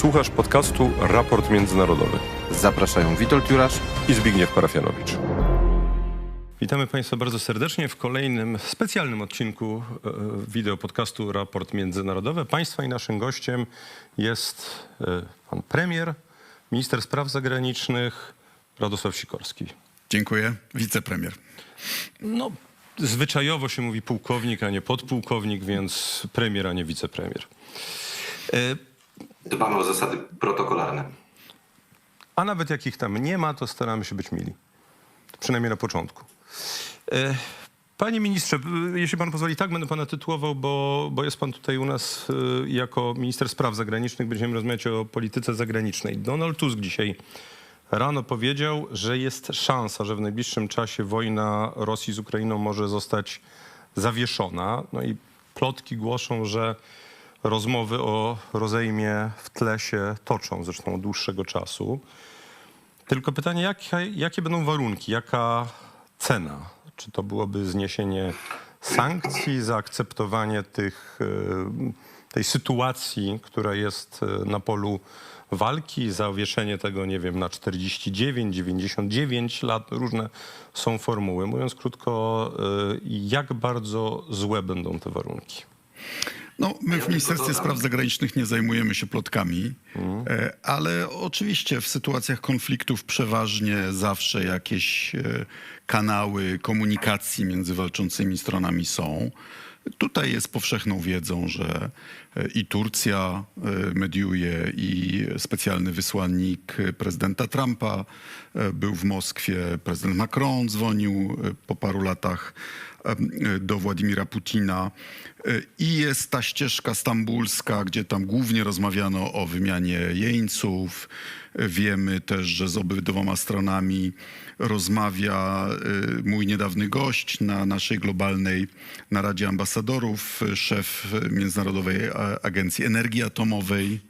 Słuchasz podcastu Raport Międzynarodowy Zapraszają Witold Jurasz i Zbigniew Parafianowicz. Witamy Państwa bardzo serdecznie w kolejnym specjalnym odcinku e, wideo podcastu Raport Międzynarodowy. Państwa i naszym gościem jest e, pan premier, minister spraw zagranicznych Radosław Sikorski. Dziękuję. Wicepremier. No, zwyczajowo się mówi pułkownik, a nie podpułkownik, więc premier, a nie wicepremier. Dbamy o zasady protokolarne. A nawet jak ich tam nie ma, to staramy się być mili. Przynajmniej na początku. E, Panie ministrze, e, jeśli pan pozwoli, tak będę pana tytułował, bo, bo jest pan tutaj u nas e, jako minister spraw zagranicznych. Będziemy rozmawiać o polityce zagranicznej. Donald Tusk dzisiaj rano powiedział, że jest szansa, że w najbliższym czasie wojna Rosji z Ukrainą może zostać zawieszona. No i plotki głoszą, że rozmowy o rozejmie w tle się toczą, zresztą od dłuższego czasu. Tylko pytanie, jakie, jakie będą warunki, jaka cena? Czy to byłoby zniesienie sankcji, zaakceptowanie tych, e, tej sytuacji, która jest e, na polu walki, zawieszenie tego, nie wiem, na 49, 99 lat, różne są formuły. Mówiąc krótko, e, jak bardzo złe będą te warunki? No, my w Ministerstwie Spraw Zagranicznych nie zajmujemy się plotkami, e, ale oczywiście w sytuacjach konfliktów przeważnie zawsze jakieś e, kanały komunikacji między walczącymi stronami są. Tutaj jest powszechną wiedzą, że e, i Turcja mediuje, i specjalny wysłannik prezydenta Trumpa był w Moskwie, prezydent Macron dzwonił po paru latach do Władimira Putina. I jest ta ścieżka stambulska, gdzie tam głównie rozmawiano o wymianie jeńców. Wiemy też, że z obydwoma stronami rozmawia y, mój niedawny gość na naszej globalnej naradzie ambasadorów, szef Międzynarodowej Agencji Energii Atomowej,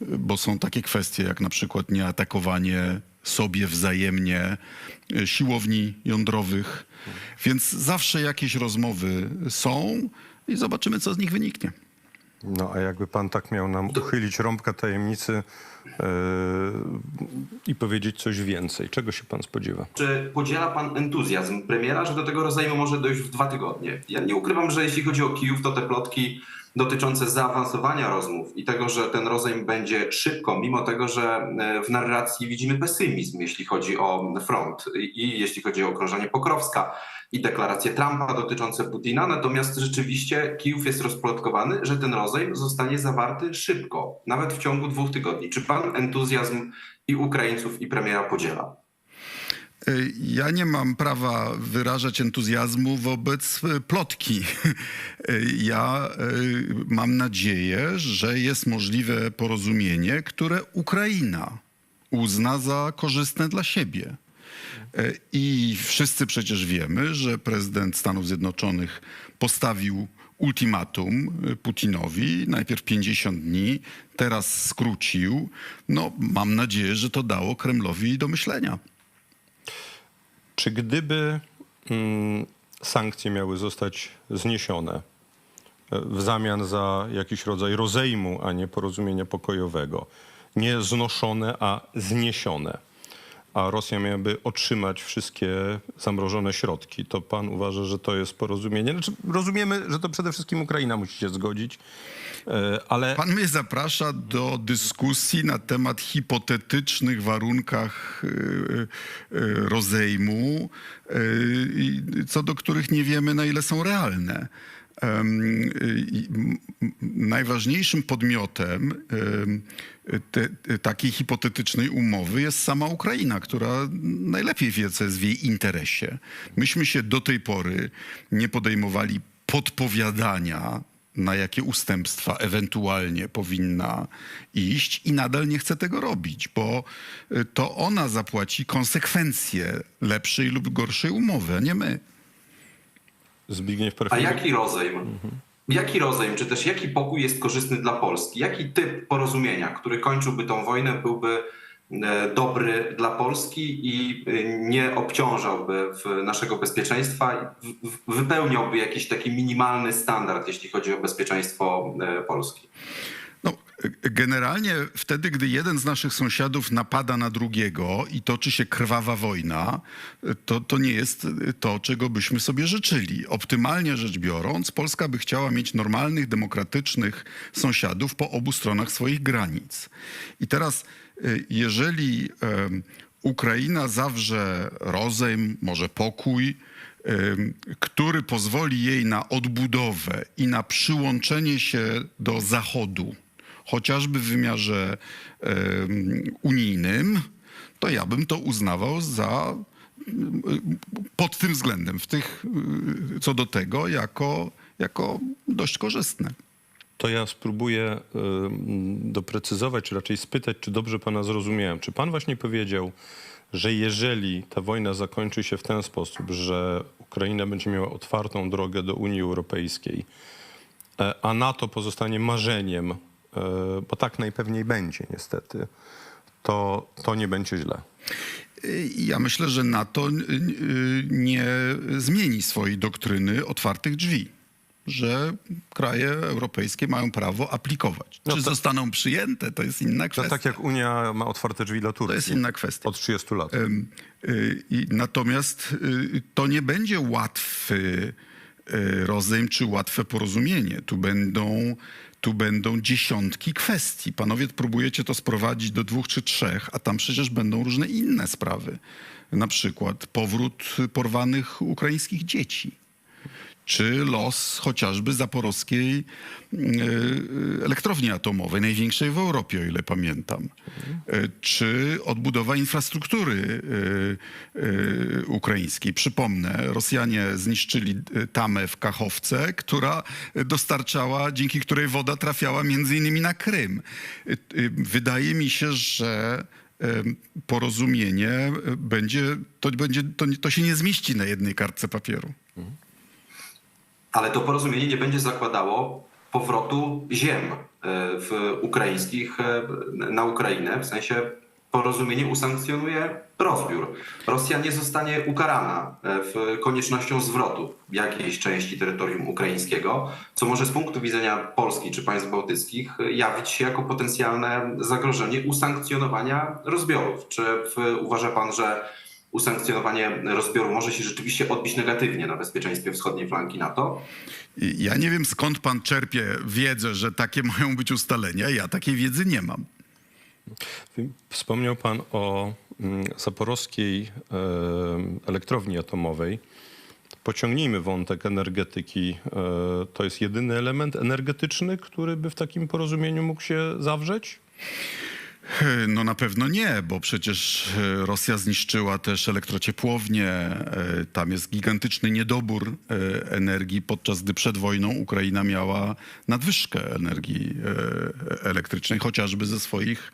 bo są takie kwestie jak na przykład nieatakowanie sobie wzajemnie y, siłowni jądrowych. Więc zawsze jakieś rozmowy są i zobaczymy, co z nich wyniknie. No a jakby pan tak miał nam uchylić rąbka tajemnicy yy, i powiedzieć coś więcej, czego się pan spodziewa? Czy podziela pan entuzjazm premiera, że do tego rozejmu może dojść w dwa tygodnie? Ja nie ukrywam, że jeśli chodzi o Kijów, to te plotki dotyczące zaawansowania rozmów i tego, że ten rozejm będzie szybko, mimo tego, że e, w narracji widzimy pesymizm, jeśli chodzi o front i jeśli chodzi o okrążenie Pokrowska i deklaracje Trumpa dotyczące Putina. Natomiast rzeczywiście Kijów jest rozplotkowany, że ten rozejm zostanie zawarty szybko, nawet w ciągu dwóch tygodni. Czy pan entuzjazm i Ukraińców, i premiera podziela? Y, ja nie mam prawa wyrażać entuzjazmu wobec y, plotki. Y, ja mam nadzieję, że jest możliwe porozumienie, które Ukraina uzna za korzystne dla siebie. I wszyscy przecież wiemy, że prezydent Stanów Zjednoczonych postawił ultimatum Putinowi, najpierw 50 dni, teraz skrócił. No, mam nadzieję, że to dało Kremlowi do myślenia. Czy gdyby mm, sankcje miały zostać zniesione e, w zamian za jakiś rodzaj rozejmu, a nie porozumienia pokojowego, nie znoszone, a zniesione, a Rosja miałaby otrzymać wszystkie zamrożone środki, to pan uważa, że to jest porozumienie? Znaczy, rozumiemy, że to przede wszystkim Ukraina musi się zgodzić, e, ale... Pan mnie zaprasza do dyskusji na temat hipotetycznych warunkach e, e, rozejmu, co do których nie wiemy, na ile są realne najważniejszym podmiotem te, takiej hipotetycznej umowy jest sama Ukraina, która najlepiej wie, co jest w jej interesie. Myśmy się do tej pory nie podejmowali podpowiadania, na jakie ustępstwa ewentualnie powinna iść i nadal nie chce tego robić, bo to ona zapłaci konsekwencje lepszej lub gorszej umowy, a nie my. Zbigniew A jaki rozejm? Mhm. Jaki rozejm, czy też jaki pokój jest korzystny dla Polski? Jaki typ porozumienia, który kończyłby tą wojnę, byłby e, dobry dla Polski i e, nie obciążałby naszego bezpieczeństwa, wypełniałby jakiś taki minimalny standard, jeśli chodzi o bezpieczeństwo e, Polski? Generalnie wtedy, gdy jeden z naszych sąsiadów napada na drugiego i toczy się krwawa wojna, to, to nie jest to, czego byśmy sobie życzyli. Optymalnie rzecz biorąc, Polska by chciała mieć normalnych, demokratycznych sąsiadów po obu stronach swoich granic. I teraz, y, jeżeli Ukraina zawrze rozejm, może pokój, który pozwoli jej na odbudowę i na przyłączenie się do Zachodu, chociażby w wymiarze unijnym, to ja bym to uznawał za pod tym względem, w tych, y, co do tego, jako, jako dość korzystne. To ja spróbuję doprecyzować, czy raczej spytać, czy dobrze pana zrozumiałem. Czy pan właśnie powiedział, że jeżeli ta wojna zakończy się w ten sposób, że Ukraina będzie miała otwartą drogę do Unii Europejskiej, e, a NATO pozostanie marzeniem, bo tak najpewniej będzie niestety, to, to nie będzie źle. Ja myślę, że NATO y, nie zmieni swojej doktryny otwartych drzwi, że kraje europejskie mają prawo aplikować. No Czy to- zostaną przyjęte, to jest inna No, kwestia. tak jak Unia ma otwarte drzwi dla Turcji. To jest inna kwestia. Od 30 lat. Y, Natomiast y, to nie będzie łatwy rozejm czy łatwe porozumienie. Tu będą, tu będą dziesiątki kwestii. Panowie próbujecie to sprowadzić do dwóch czy trzech, a tam przecież będą różne inne sprawy. Na przykład powrót porwanych ukraińskich dzieci czy los chociażby zaporowskiej y, elektrowni atomowej, największej w Europie, o ile pamiętam, Y, czy odbudowa infrastruktury y, ukraińskiej. Przypomnę, Rosjanie zniszczyli tamę w Kachowce, która dostarczała, dzięki której woda trafiała między innymi na Krym. Wydaje mi się, że porozumienie będzie, to, będzie to, to się nie zmieści na jednej kartce papieru. Ale to porozumienie nie będzie zakładało powrotu ziem e, w ukraińskich e, na Ukrainę, w sensie porozumienie usankcjonuje rozbiór. Rosja nie zostanie ukarana e, w koniecznością zwrotu jakiejś części terytorium ukraińskiego, co może z punktu widzenia Polski czy państw bałtyckich jawić się jako potencjalne zagrożenie usankcjonowania rozbiorów. Czy uważa pan, że usankcjonowanie rozbioru może się rzeczywiście odbić negatywnie na bezpieczeństwie wschodniej flanki NATO? Ja nie wiem skąd pan czerpie wiedzę, że takie mają być ustalenia. Ja takiej wiedzy nie mam. Wspomniał pan o mm, zaporowskiej e, elektrowni atomowej. Pociągnijmy wątek energetyki. E, To jest jedyny element energetyczny, który by w takim porozumieniu mógł się zawrzeć? No na pewno nie, bo przecież e, Rosja zniszczyła też elektrociepłownię. e, Tam jest gigantyczny niedobór e, energii, podczas gdy przed wojną Ukraina miała nadwyżkę energii e, elektrycznej, chociażby ze swoich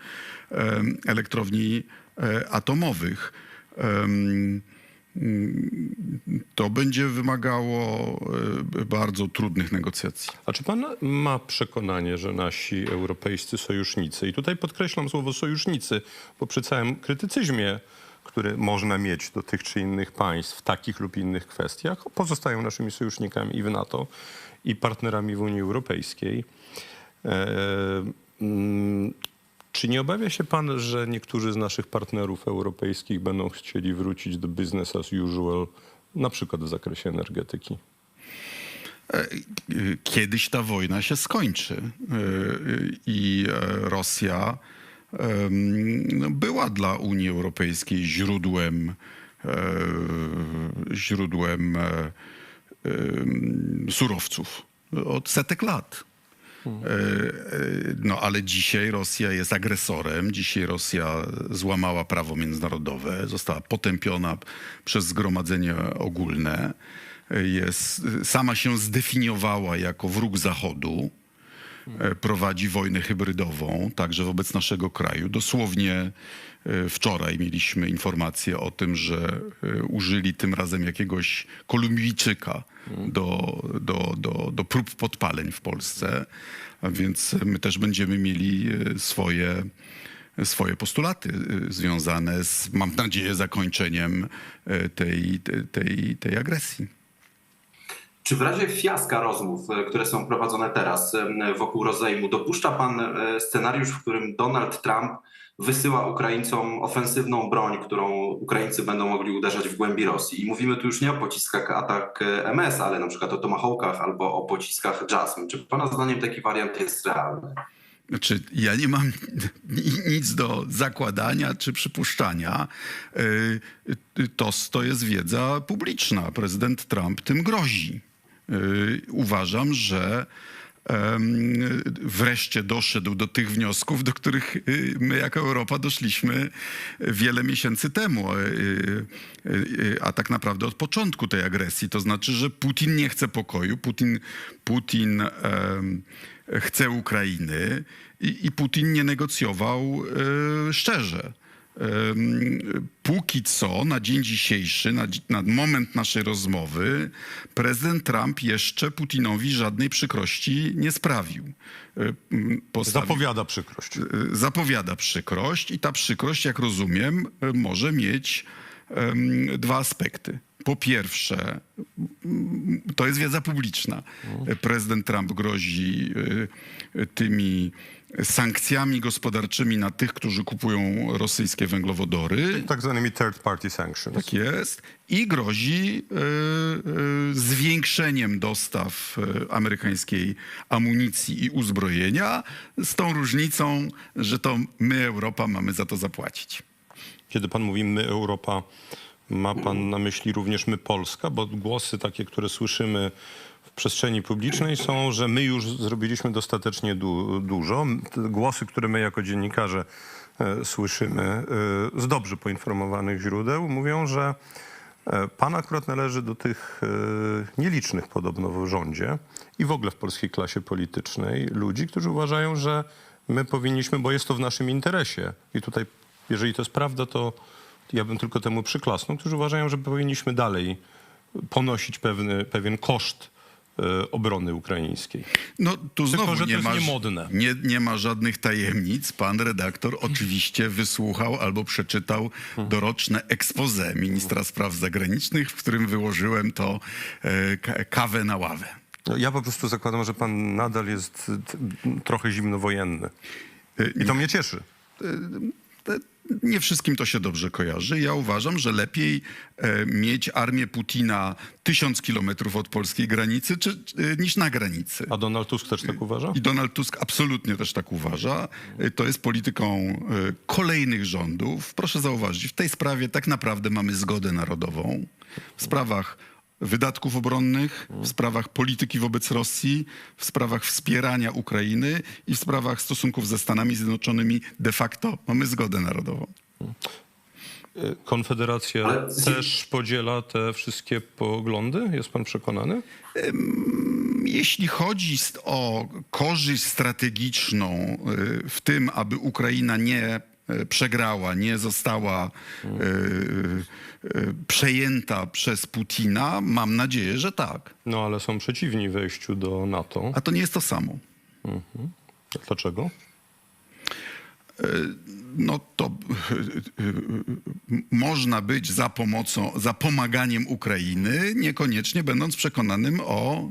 elektrowni atomowych. To będzie wymagało e, bardzo trudnych negocjacji. A czy pan ma przekonanie, że nasi europejscy sojusznicy, i tutaj podkreślam słowo sojusznicy, bo przy całym krytycyzmie, który można mieć do tych czy innych państw w takich lub innych kwestiach, pozostają naszymi sojusznikami i w NATO, i partnerami w Unii Europejskiej. E, czy nie obawia się pan, że niektórzy z naszych partnerów europejskich będą chcieli wrócić do business as usual, na przykład w zakresie energetyki? kiedyś ta wojna się skończy. Y, I e, Rosja no, była dla Unii Europejskiej źródłem, e, źródłem e, em, surowców od setek lat. E, e, No ale dzisiaj Rosja jest agresorem, dzisiaj Rosja złamała prawo międzynarodowe, została potępiona przez Zgromadzenie Ogólne, E, jest, sama się zdefiniowała jako wróg Zachodu, prowadzi wojnę hybrydową, także wobec naszego kraju. Dosłownie e, wczoraj mieliśmy informację o tym, że e, użyli tym razem jakiegoś Kolumbijczyka do, do, do, do prób podpaleń w Polsce, a więc my też będziemy mieli e, swoje swoje postulaty e, związane z, mam nadzieję, zakończeniem e, tej, tej, tej agresji. Czy w razie fiaska rozmów, e, które są prowadzone teraz wokół rozejmu, dopuszcza pan e, scenariusz, w którym Donald Trump wysyła Ukraińcom ofensywną broń, którą Ukraińcy będą mogli uderzać w głębi Rosji? I mówimy tu już nie o pociskach atak e, MS, ale na przykład o tomahawkach albo o pociskach Jasmine. Czy pana zdaniem taki wariant jest realny? Znaczy, ja nie mam ni- nic do zakładania czy przypuszczania. To, to jest wiedza publiczna. Prezydent Trump tym grozi. Yy, Uważam, że wreszcie doszedł do tych wniosków, do których yy, my jako Europa doszliśmy wiele miesięcy temu, yy, a tak naprawdę od początku tej agresji. To znaczy, że Putin nie chce pokoju, Putin, Putin chce Ukrainy i, Putin nie negocjował szczerze. Póki co, na dzień dzisiejszy, na, na moment naszej rozmowy, prezydent Trump jeszcze Putinowi żadnej przykrości nie sprawił. M, postawił- Zapowiada przykrość. e, zapowiada przykrość i ta przykrość, jak rozumiem, może mieć em, dwa aspekty. Po pierwsze, to jest wiedza publiczna. E, Prezydent Trump grozi e, tymi sankcjami gospodarczymi na tych, którzy kupują rosyjskie węglowodory. Tak zwanymi third party sanctions. Tak jest. I grozi e, e, zwiększeniem dostaw e, amerykańskiej amunicji i uzbrojenia, z tą różnicą, że to my, Europa, mamy za to zapłacić. Kiedy pan mówi my, Europa, ma pan na myśli również my, Polska? Bo głosy takie, które słyszymy przestrzeni publicznej są, że my już zrobiliśmy dostatecznie du- dużo. Te głosy, które my jako dziennikarze e, słyszymy e, z dobrze poinformowanych źródeł, mówią, że e, pan akurat należy do tych e, nielicznych podobno w rządzie i w ogóle w polskiej klasie politycznej ludzi, którzy uważają, że my powinniśmy, bo jest to w naszym interesie. I tutaj, jeżeli to jest prawda, to ja bym tylko temu przyklasnął, którzy uważają, że powinniśmy dalej ponosić pewny, pewien koszt obrony ukraińskiej. No tu znowu że to nie, jest ma, niemodne. Nie, nie ma żadnych tajemnic. Pan redaktor oczywiście wysłuchał albo przeczytał doroczne expose ministra spraw zagranicznych, w którym wyłożyłem to e, ka- kawę na ławę. No, Ja po prostu zakładam, że pan nadal jest trochę zimnowojenny. I to mnie cieszy. Nie wszystkim to się dobrze kojarzy. Ja uważam, że lepiej e, mieć armię Putina tysiąc kilometrów od polskiej granicy czy, e, niż na granicy. A Donald Tusk też tak uważa? I Donald Tusk absolutnie też tak uważa. E, To jest polityką e, kolejnych rządów. Proszę zauważyć, w tej sprawie tak naprawdę mamy zgodę narodową. W sprawach wydatków obronnych, w sprawach polityki wobec Rosji, w sprawach wspierania Ukrainy i w sprawach stosunków ze Stanami Zjednoczonymi de facto mamy zgodę narodową. E, Konfederacja Ale też podziela te wszystkie poglądy? Jest pan przekonany? Jeśli chodzi o korzyść strategiczną y, w tym, aby Ukraina nie y, przegrała, nie została y, y, przejęta przez Putina, mam nadzieję, że tak. No ale są przeciwni wejściu do NATO. A to nie jest to samo. Dlaczego? No to można być za pomocą, za pomaganiem Ukrainy, niekoniecznie będąc przekonanym o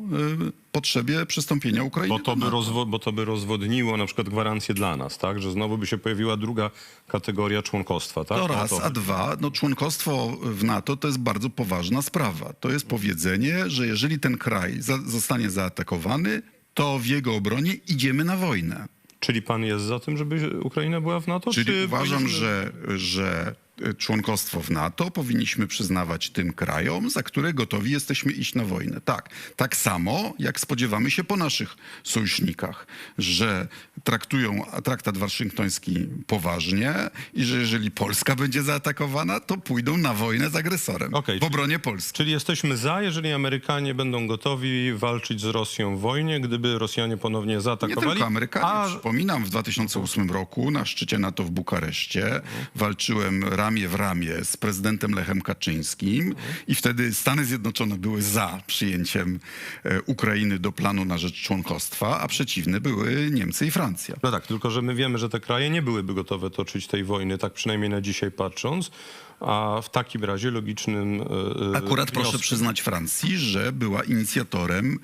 y, potrzebie przystąpienia Ukrainy. Bo to, by rozwo- bo to by rozwodniło na przykład gwarancje dla nas, tak? Że znowu by się pojawiła druga kategoria członkostwa, tak? To O raz, a dwa, no członkostwo w NATO to jest bardzo poważna sprawa. To jest powiedzenie, że jeżeli ten kraj za, zostanie zaatakowany, to w jego obronie idziemy na wojnę. Czyli pan jest za tym, żeby Ukraina była w NATO? Czyli czy uważam, powinniśmy- że, że członkostwo w NATO powinniśmy przyznawać tym krajom, za które gotowi jesteśmy iść na wojnę. Tak, tak samo jak spodziewamy się po naszych sojusznikach, że traktują traktat waszyngtoński poważnie i że jeżeli Polska będzie zaatakowana, to pójdą na wojnę z agresorem Okej, w obronie Polski. Czyli jesteśmy za, jeżeli Amerykanie będą gotowi walczyć z Rosją w wojnie, gdyby Rosjanie ponownie Nie zaatakowali. tylko Amerykanie. A Przypominam, w 2008 roku na szczycie NATO w Bukareszcie walczyłem ramię ramię w ramię z prezydentem Lechem Kaczyńskim i wtedy Stany Zjednoczone były za przyjęciem e, Ukrainy do planu na rzecz członkostwa, a przeciwne były Niemcy i Francja. No tak, tylko że my wiemy, że te kraje nie byłyby gotowe toczyć tej wojny, tak przynajmniej na dzisiaj patrząc, a w takim razie logicznym... e, e, Akurat proszę przyznać Francji, że była inicjatorem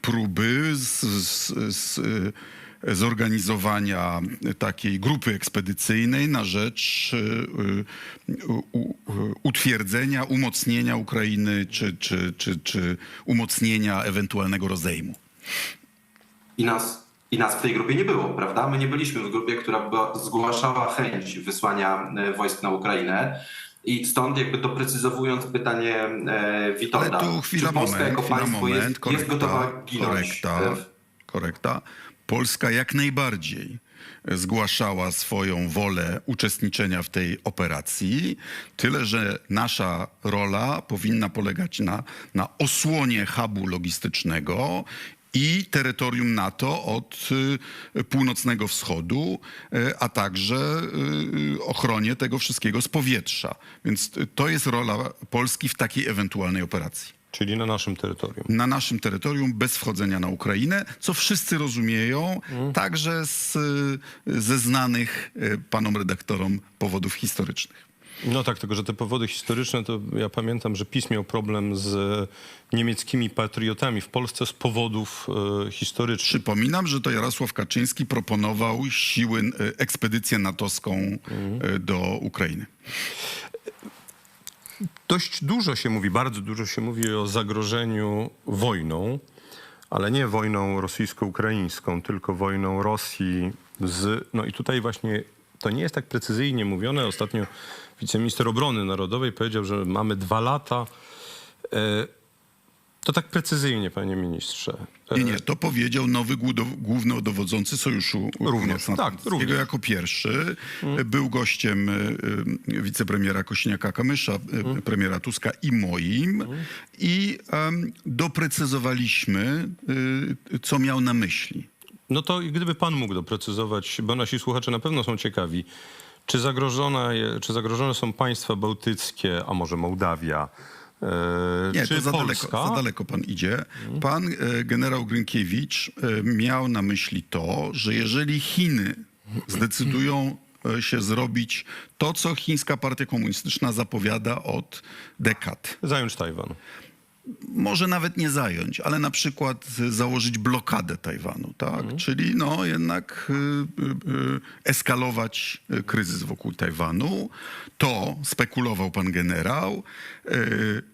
próby z, z, z, zorganizowania takiej grupy ekspedycyjnej na rzecz e, u, u, utwierdzenia, umocnienia Ukrainy czy, czy, czy, czy umocnienia ewentualnego rozejmu. I nas, I nas w tej grupie nie było, prawda? My nie byliśmy w grupie, która zgłaszała chęć wysłania e, wojsk na Ukrainę. I stąd jakby doprecyzowując pytanie e, Witolda, Ale tu chwila, czy Polska moment, jako państwo moment, jest, jest korekta, gotowa ginąć? korekta, korekta. Polska jak najbardziej zgłaszała swoją wolę uczestniczenia w tej operacji, tyle że nasza rola powinna polegać na, na osłonie hubu logistycznego i terytorium NATO od y, północnego wschodu, y, a także y, ochronie tego wszystkiego z powietrza. Więc to jest rola Polski w takiej ewentualnej operacji Czyli na naszym terytorium. na naszym terytorium bez wchodzenia na Ukrainę, co wszyscy rozumieją, także z, ze znanych y, panom redaktorom powodów historycznych. No tak, tylko że te powody historyczne, to ja pamiętam, że PiS miał problem z niemieckimi patriotami w Polsce z powodów e, historycznych. Przypominam, że to Jarosław Kaczyński proponował siły, y, ekspedycję natowską y, do Ukrainy. Dość dużo się mówi, bardzo dużo się mówi o zagrożeniu wojną, ale nie wojną rosyjsko-ukraińską, tylko wojną Rosji z... No i tutaj właśnie to nie jest tak precyzyjnie mówione. Ostatnio wiceminister obrony narodowej powiedział, że mamy dwa lata. E, To tak precyzyjnie, panie ministrze. E, Nie, nie, to powiedział nowy głównodowodzący Sojuszu Również, tak, również. jako pierwszy. Był gościem y, y, wicepremiera Kośniaka-Kamysza, y, premiera Tuska i moim. I em, doprecyzowaliśmy, co miał na myśli. No to i gdyby pan mógł doprecyzować, bo nasi słuchacze na pewno są ciekawi, czy, zagrożona, je- czy zagrożone są państwa bałtyckie, a może Mołdawia, e, Nie, czy to za Polska? daleko, za daleko pan idzie. Pan e, generał Grynkiewicz e, miał na myśli to, że jeżeli Chiny zdecydują e, się zrobić to, co chińska partia komunistyczna zapowiada od dekad, Zająć Tajwan. Może nawet nie zająć, ale na przykład założyć blokadę Tajwanu, tak? Czyli no jednak y, y, y, eskalować kryzys wokół Tajwanu. To spekulował pan generał.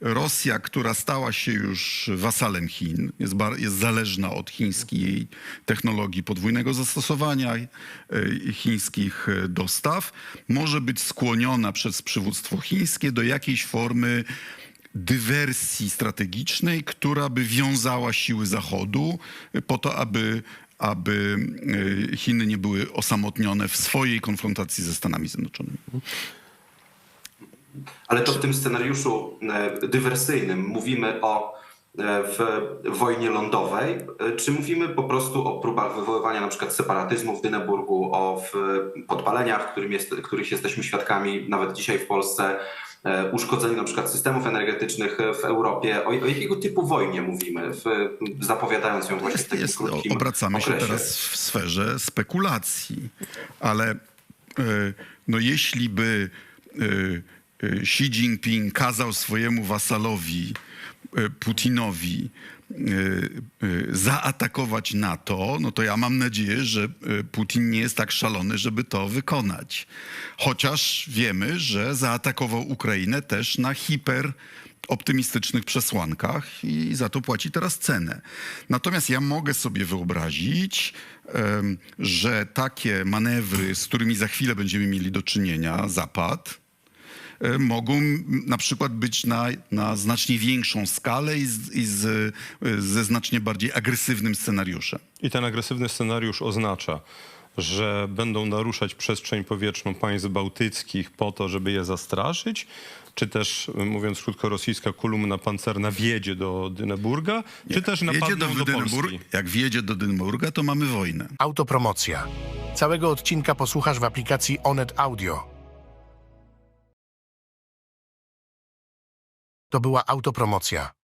Rosja, która stała się już wasalem Chin, jest, jest zależna od chińskiej technologii podwójnego zastosowania, chińskich dostaw, może być skłoniona przez przywództwo chińskie do jakiejś formy dywersji strategicznej, która by wiązała siły Zachodu po to, aby, aby y, Chiny nie były osamotnione w swojej konfrontacji ze Stanami Zjednoczonymi. Ale to w tym scenariuszu e, dywersyjnym mówimy o e, w wojnie lądowej, e, czy mówimy po prostu o próbach wywoływania na przykład separatyzmu w Dyneburgu, o podpaleniach, którym jest, których jesteśmy świadkami nawet dzisiaj w Polsce, e, uszkodzeniu na przykład systemów energetycznych w Europie. O, o jakiego typu wojnie mówimy, w, zapowiadając ją właśnie w Jest, takim jest, krótkim obracamy się okresie? teraz w sferze spekulacji, ale y, no jeśli by y, Xi Jinping kazał swojemu wasalowi Putinowi zaatakować NATO, no to ja mam nadzieję, że y, Putin nie jest tak szalony, żeby to wykonać. Chociaż wiemy, że zaatakował Ukrainę też na hiper optymistycznych przesłankach i za to płaci teraz cenę. Natomiast ja mogę sobie wyobrazić, że takie manewry, z którymi za chwilę będziemy mieli do czynienia, Zapad, mogą m, na przykład być na, na znacznie większą skalę i, z, i z, e, ze znacznie bardziej agresywnym scenariuszem. I ten agresywny scenariusz oznacza, że będą naruszać przestrzeń powietrzną państw bałtyckich po to, żeby je zastraszyć, czy też, mówiąc krótko, rosyjska kolumna pancerna wjedzie do Dyneburga, czy też Wjedzie napadną do, Dynburg- Polski. jak wjedzie do Dynburga, to mamy wojnę. Autopromocja. Całego odcinka posłuchasz w aplikacji Onet Audio. To była autopromocja.